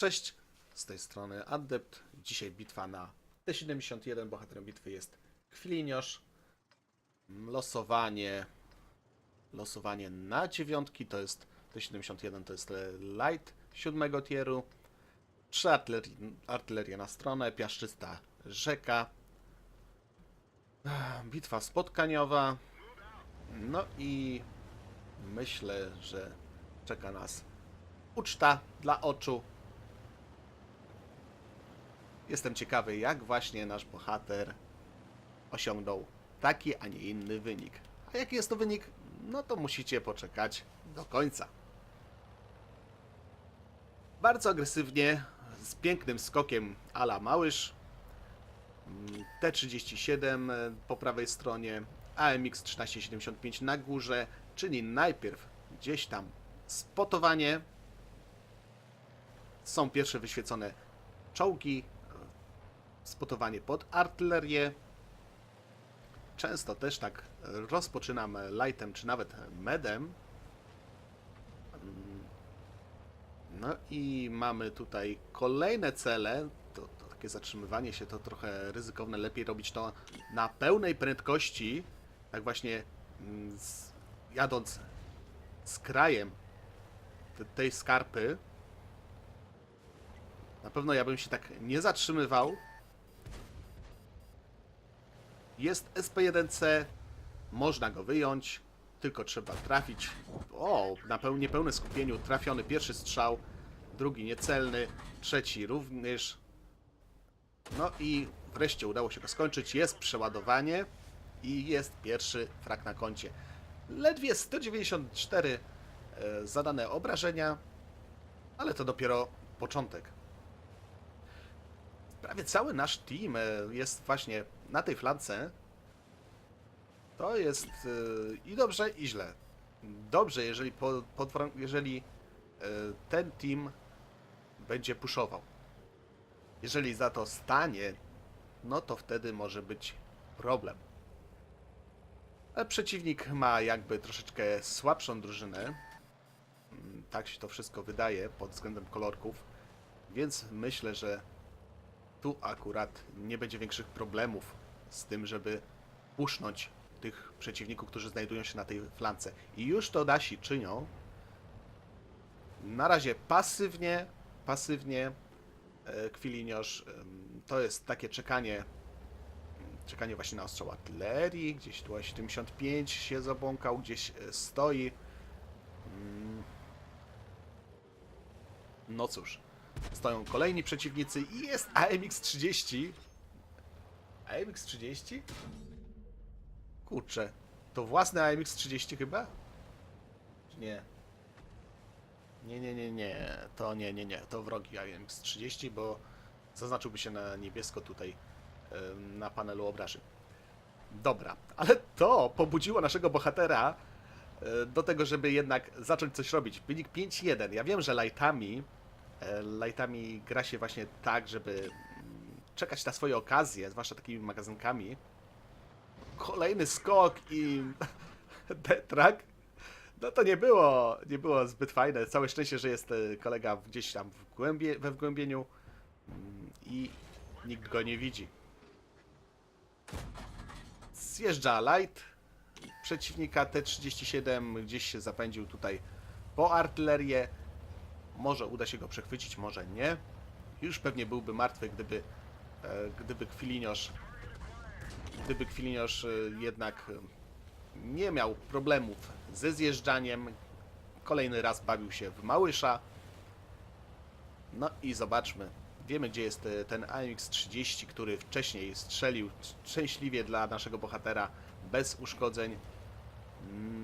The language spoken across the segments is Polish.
Cześć, z tej strony Adept. Dzisiaj bitwa na T71. Bohaterem bitwy jest Kwiliniosz. Losowanie. Losowanie na dziewiątki to jest T71 to jest light siódmego tieru. Trzy artylerii, artyleria na stronę, piaszczysta rzeka. Bitwa spotkaniowa. No i myślę, że czeka nas uczta dla oczu. Jestem ciekawy, jak właśnie nasz bohater osiągnął taki, a nie inny wynik. A jaki jest to wynik? No to musicie poczekać do końca. Bardzo agresywnie, z pięknym skokiem ala Małysz. Mm, T37 e, po prawej stronie, AMX 1375 na górze, czyli najpierw gdzieś tam spotowanie. Są pierwsze wyświecone czołgi, spotowanie pod artylerię. Często też tak rozpoczynam lightem czy nawet medem. No i mamy tutaj kolejne cele. To, to takie zatrzymywanie się to trochę ryzykowne. Lepiej robić to na pełnej prędkości. Tak właśnie mm, z, jadąc z krajem te- tej skarpy. Na pewno ja bym się tak nie zatrzymywał. Jest SP1C, można go wyjąć, tylko trzeba trafić. O, na peł- niepełne skupieniu trafiony pierwszy strzał, drugi niecelny, trzeci również. No i wreszcie udało się go skończyć. Jest przeładowanie i jest pierwszy frak na koncie. Ledwie 194 e, zadane obrażenia, ale to dopiero początek. Prawie cały nasz team e, jest właśnie na tej flance. To jest e, i dobrze, i źle. Dobrze, jeżeli, po, jeżeli e, ten team będzie puszował. Jeżeli za to stanie, no to wtedy może być problem. Ale przeciwnik ma jakby troszeczkę słabszą drużynę. Mm, Tak się to wszystko wydaje pod względem kolorków. Więc myślę, że tu akurat nie będzie większych problemów z tym, żeby pusznąć tych przeciwników, którzy znajdują się na tej flance. I już to nasi czynią. Na razie pasywnie, pasywnie e, Kwiliniorz em, to jest takie czekanie czekanie właśnie na ostrzał artylerii, gdzieś tu 75 się zabłąkał, gdzieś e, stoi. Mm. No cóż, stoją kolejni przeciwnicy i jest AMX-30. AMX-30? Kurczę, to własny AMX-30 chyba? Czy nie? Nie, nie, nie, nie, to nie, nie, nie, to wrogi AMX-30, bo zaznaczyłby się na niebiesko tutaj na panelu obrażeń. Dobra, ale to pobudziło naszego bohatera e, do tego, żeby jednak zacząć coś robić. Wynik 5-1. Ja wiem, że lightami, e, lightami gra się właśnie tak, żeby czekać na swoje okazje, zwłaszcza takimi magazynkami. Kolejny skok i detrak. No to nie było, nie było zbyt fajne. Całe szczęście, że jest e, kolega gdzieś tam w głębie, we wgłębieniu mm, i nikt go nie widzi. Zjeżdża Light. Przeciwnika T-37 gdzieś się zapędził tutaj po artylerię. Może uda się go przechwycić, może nie. Już pewnie byłby martwy, gdyby, gdyby Kwiliniorz gdyby Kwiliniorz e, jednak e, nie miał problemów ze zjeżdżaniem. Kolejny raz bawił się w Małysza. No i zobaczmy. Wiemy, gdzie jest e, ten AMX-30, który wcześniej strzelił szczęśliwie dla naszego bohatera bez uszkodzeń.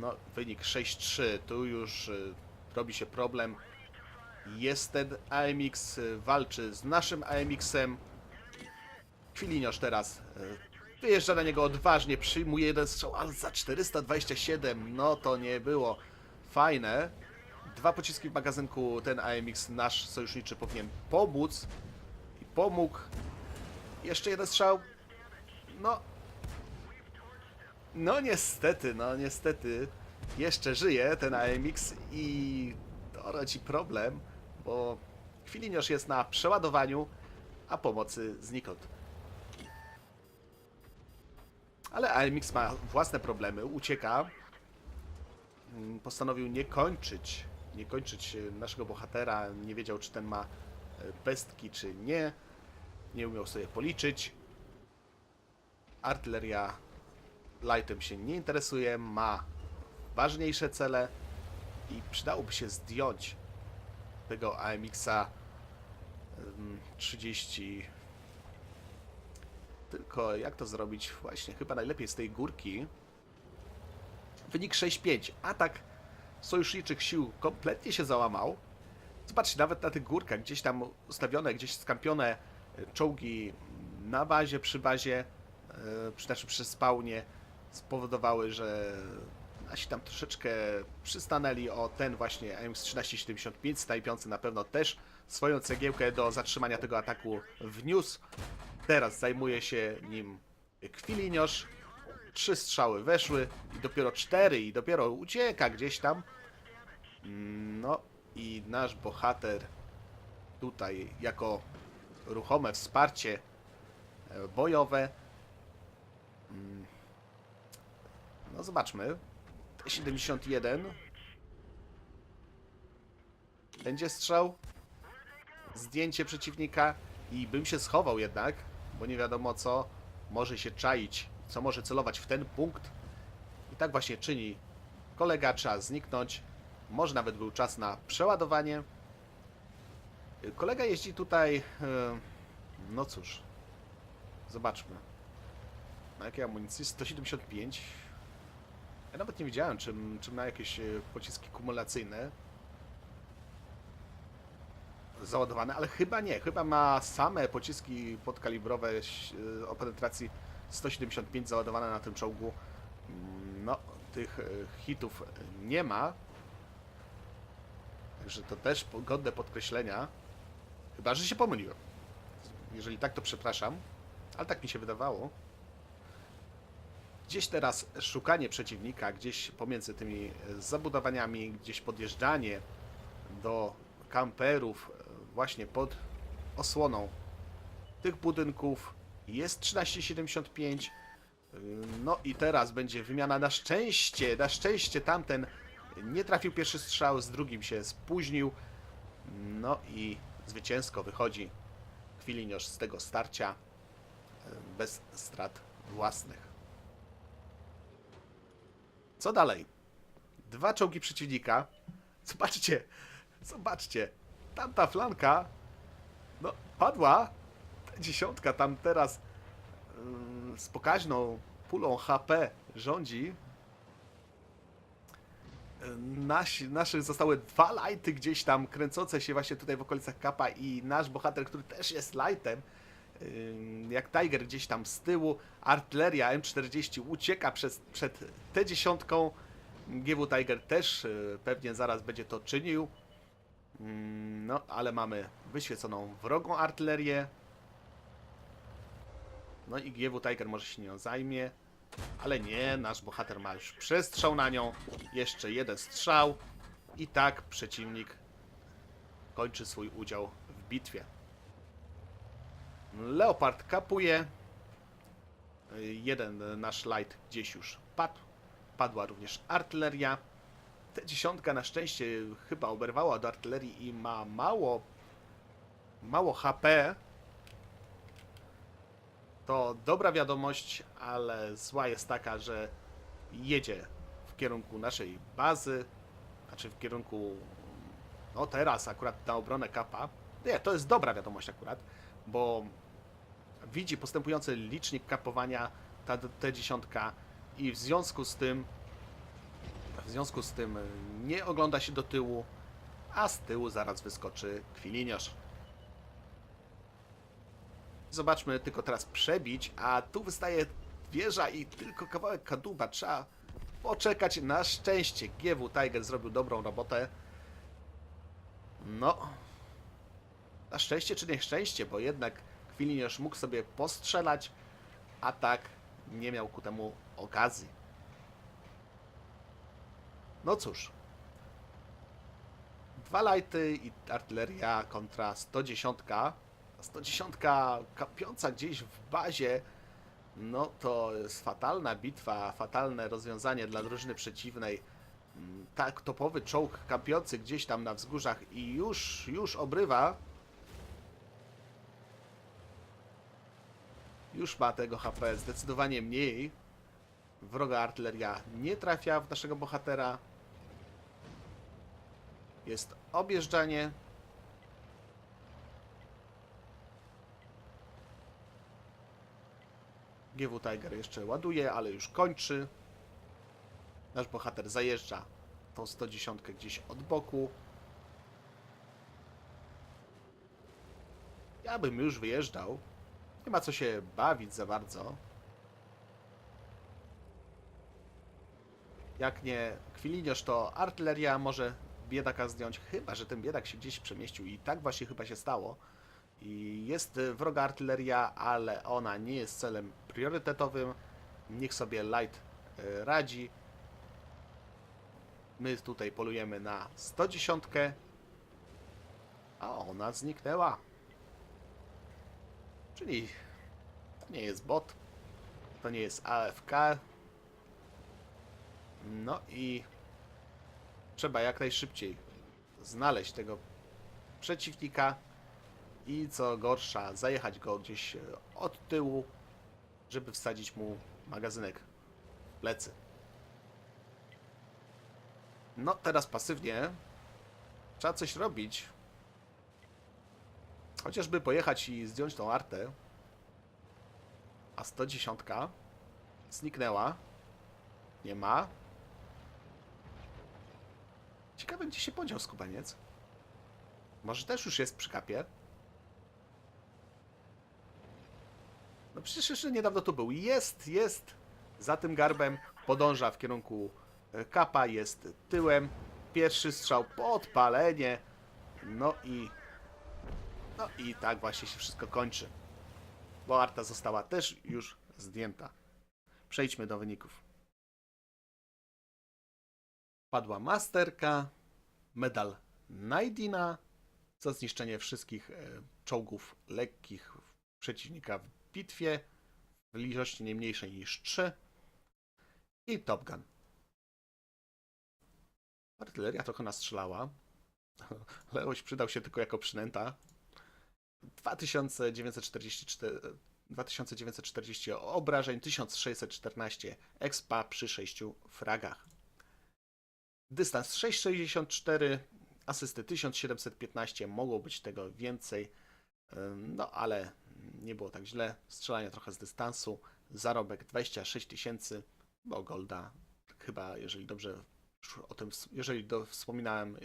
No, wynik 6-3. Tu już e, robi się problem. Jest ten AMX, e, walczy z naszym AMX-em. Kwiliniarz teraz e, wyjeżdża na niego odważnie, przyjmuje jeden strzał, ale za 427, no to nie było fajne. Dwa pociski w magazynku, ten AMX nasz sojuszniczy powinien pomóc i pomógł. Jeszcze jeden strzał. No. No niestety, no niestety. Jeszcze żyje ten AMX i to rodzi problem, bo Kwiliniusz jest na przeładowaniu, a pomocy znikąd. Ale AMX ma własne problemy, ucieka. Mm, Postanowił nie kończyć, nie kończyć e, naszego bohatera. Nie wiedział, czy ten ma e, pestki, czy nie. Nie umiał sobie policzyć. Artyleria lightem się nie interesuje, ma ważniejsze cele i przydałoby się zdjąć tego AMX-a ym, 30. Tylko jak to zrobić? Właśnie, chyba najlepiej z tej górki. Wynik 6-5. Atak sojuszniczych sił kompletnie się załamał. Zobaczcie, nawet na tych górkach, gdzieś tam ustawione, gdzieś skampione e, czołgi na bazie, przy bazie, e, przy, znaczy przy spawnie, spowodowały, że nasi tam troszeczkę przystanęli o ten właśnie AMX-1375 snajpiący na pewno też swoją cegiełkę do zatrzymania tego ataku wniósł. Teraz zajmuje się nim Kwiliniusz. Trzy strzały weszły i dopiero cztery i dopiero ucieka gdzieś tam. No i nasz bohater tutaj jako ruchome wsparcie e, bojowe. Mm. No zobaczmy. T-71. Będzie strzał. Zdjęcie przeciwnika i bym się schował jednak, bo nie wiadomo co może się czaić, co może celować w ten punkt. I tak właśnie czyni kolega, trzeba zniknąć. Może nawet był czas na przeładowanie. Kolega jeździ tutaj. e, No cóż. Zobaczmy. Na jakiej amunicji? 175. Ja nawet nie wiedziałem, czy, czy ma jakieś e, pociski kumulacyjne załadowane, ale chyba nie. Chyba ma same pociski podkalibrowe e, o penetracji 175 załadowane na tym czołgu. Mm, No, tych e, hitów nie ma. Także to też godne podkreślenia. Chyba, że się pomyliłem. Jeżeli tak, to przepraszam. Ale tak mi się wydawało. Gdzieś teraz szukanie przeciwnika, gdzieś pomiędzy tymi e, zabudowaniami, gdzieś podjeżdżanie do kamperów właśnie pod osłoną tych budynków. Jest 1375. Yy, No i teraz będzie wymiana na szczęście. Na szczęście tamten nie trafił pierwszy strzał, z drugim się spóźnił. No i zwycięsko wychodzi Kwiliniusz z tego starcia yy, bez strat własnych. Co dalej? Dwa czołgi przeciwnika. Zobaczcie, zobaczcie. Tamta flanka, no, padła. Ta dziesiątka tam teraz yy, z pokaźną pulą HP rządzi. Yy, Nasi, naszych zostały dwa lighty gdzieś tam kręcące się właśnie tutaj w okolicach kapa i nasz bohater, który też jest lightem, jak Tiger gdzieś tam z tyłu, artyleria M40 ucieka przez, przed T10. GW Tiger też yy, pewnie zaraz będzie to czynił. Mm, No, ale mamy wyświeconą wrogą artylerię. No i GW Tiger może się nią zajmie. Ale nie, nasz bohater ma już przestrzał na nią. Jeszcze jeden strzał. I tak przeciwnik kończy swój udział w bitwie. Leopard kapuje. Jeden nasz light gdzieś już padł. Padła również artyleria. T10 na szczęście chyba oberwała do artylerii i ma mało mało HP. To dobra wiadomość, ale zła jest taka, że jedzie w kierunku naszej bazy, znaczy w kierunku no teraz akurat na obronę kapa. Nie, to jest dobra wiadomość akurat, bo widzi postępujący licznik kapowania ta T10 i w związku z tym w związku z tym y, nie ogląda się do tyłu, a z tyłu zaraz wyskoczy Kwiliniusz. Zobaczmy tylko teraz przebić, a tu wystaje wieża i tylko kawałek kadłuba. Trzeba poczekać na szczęście. GW Tiger zrobił dobrą robotę. No. Na szczęście czy nieszczęście, bo jednak Kwiliniusz mógł sobie postrzelać, a tak nie miał ku temu okazji. No cóż. Dwa lighty i artyleria kontra 110. 110 kapiąca gdzieś w bazie. No to jest fatalna bitwa, fatalne rozwiązanie dla drużyny przeciwnej. Mm, Tak, topowy czołg kampiący gdzieś tam na wzgórzach i już, już obrywa. Już ma tego HP zdecydowanie mniej. Wroga artyleria nie trafia w naszego bohatera. Jest objeżdżanie. GW Tiger jeszcze ładuje, ale już kończy. Nasz bohater zajeżdża tą 110 gdzieś od boku. Ja bym już wyjeżdżał. Nie ma co się bawić za bardzo. Jak nie Kwiliniusz, to artyleria może biedaka zdjąć, chyba że ten biedak się gdzieś przemieścił i tak właśnie chyba się stało. I jest y, wroga artyleria, ale ona nie jest celem priorytetowym. Niech sobie Light y, radzi. My tutaj polujemy na 110. A ona zniknęła. Czyli to nie jest bot. To nie jest AFK. No i trzeba jak najszybciej znaleźć tego przeciwnika i co gorsza, zajechać go gdzieś e, od tyłu, żeby wsadzić mu magazynek w plecy. No, teraz pasywnie trzeba coś robić. Chociażby pojechać i zdjąć tą artę. A 110 zniknęła. Nie ma. Ciekawe, gdzie się podział skubaniec. Może też już jest przy kapie? No przecież jeszcze niedawno tu był. Jest, jest. Za tym garbem podąża w kierunku e, kapa, jest tyłem. Pierwszy strzał, podpalenie. No i... No i tak właśnie się wszystko kończy. Bo arta została też już zdjęta. Przejdźmy do wyników. Padła masterka, medal Najdina za zniszczenie wszystkich e, czołgów lekkich przeciwnika w bitwie w ilości nie mniejszej niż 3 i Top Gun. Artyleria trochę nastrzelała. Leoś przydał się tylko jako przynęta. 2944, 2940 obrażeń, 1614 expa przy 6 fragach. Dystans 6,64, asysty 1715, mogło być tego więcej, no ale nie było tak źle. Strzelanie trochę z dystansu, zarobek 26 tysięcy, bo Golda chyba, jeżeli dobrze o tym, jeżeli do, wspominałem, e,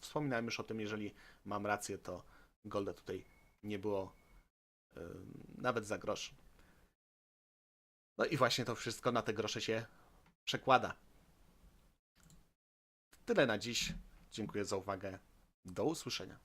wspominałem już o tym, jeżeli mam rację, to Golda tutaj nie było e, nawet za grosz. No i właśnie to wszystko na te grosze się przekłada. Tyle na dziś. Dziękuję za uwagę. Do usłyszenia.